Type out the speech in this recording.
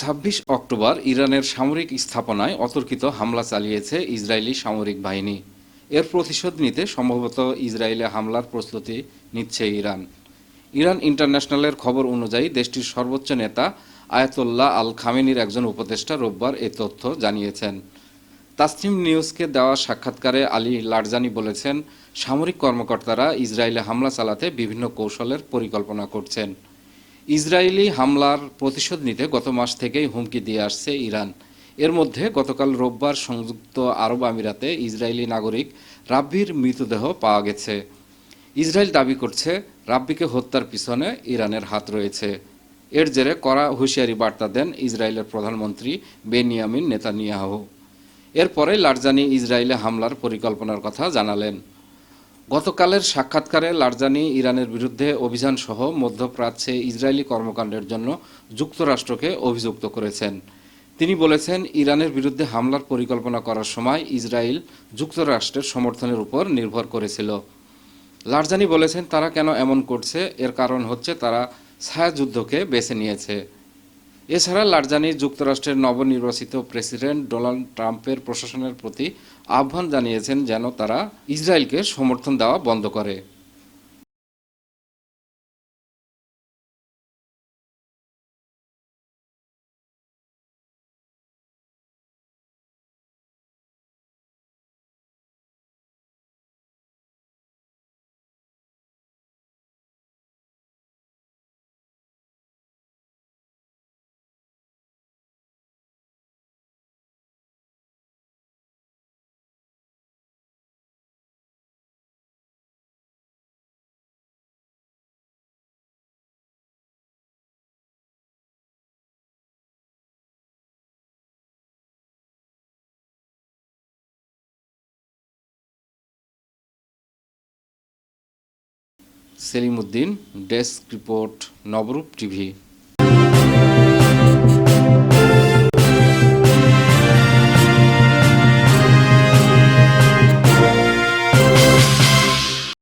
ছাব্বিশ অক্টোবর ইরানের সামরিক স্থাপনায় অতর্কিত হামলা চালিয়েছে ইসরায়েলি সামরিক বাহিনী। এর প্রতিশোধ নিতে সম্ভবত ইসরায়েলে হামলার প্রস্তুতি নিচ্ছে ইরান। ইরান ইন্টারন্যাশনালের খবর অনুযায়ী দেশটির সর্বোচ্চ নেতা আয়াতুল্লাহ আল খামেনির একজন উপদেষ্টা রোববার এ তথ্য জানিয়েছেন। তাসনিম নিউজকে দেওয়া সাক্ষাৎকারে আলী লারজানি বলেছেন, সামরিক কর্মকর্তারা ইসরায়েলে হামলা চালাতে বিভিন্ন কৌশলের পরিকল্পনা করছেন। ইসরায়েলি হামলার প্রতিশোধ নিতে গত মাস থেকেই হুমকি দিয়ে আসছে ইরান। এর মধ্যে গতকাল রোববার সংযুক্ত আরব আমিরাতে ইসরায়েলি নাগরিক রাব্বির মৃতদেহ পাওয়া গেছে। ইসরায়েল দাবি করছে, রাব্বিকে হত্যার পিছনে ইরানের হাত রয়েছে। এর জেরে কড়া হুঁশিয়ারি বার্তা দেন ইসরায়েলের প্রধানমন্ত্রী বেনিয়ামিন নেতানিয়াহু। এরপরে লারজানি ইসরায়েলে হামলার পরিকল্পনার কথা জানালেন। গতকালের সাক্ষাৎকারে লারজানি ইরানের বিরুদ্ধে অভিযান সহ মধ্যপ্রাচ্যে ইসরায়েলি কর্মকাণ্ডের জন্য যুক্তরাষ্ট্রকে অভিযুক্ত করেছেন। তিনি বলেছেন, ইরানের বিরুদ্ধে হামলার পরিকল্পনা করার সময় ইসরায়েল যুক্তরাষ্ট্রের সমর্থনের উপর নির্ভর করেছিল। লারজানি বলেছেন, তারা কেন এমন করছে? এর কারণ হচ্ছে তারা ছায়াযুদ্ধকে বেছে নিয়েছে। এছাড়া লারজানি যুক্তরাষ্ট্রের নবনির্বাচিত প্রেসিডেন্ট ডোনাল্ড ট্রাম্পের প্রশাসনের প্রতি আহ্বান জানিয়েছেন যেন তারা ইসরায়েলকে সমর্থন দেওয়া বন্ধ করে। Selim Uddin desk report Nabarup TV.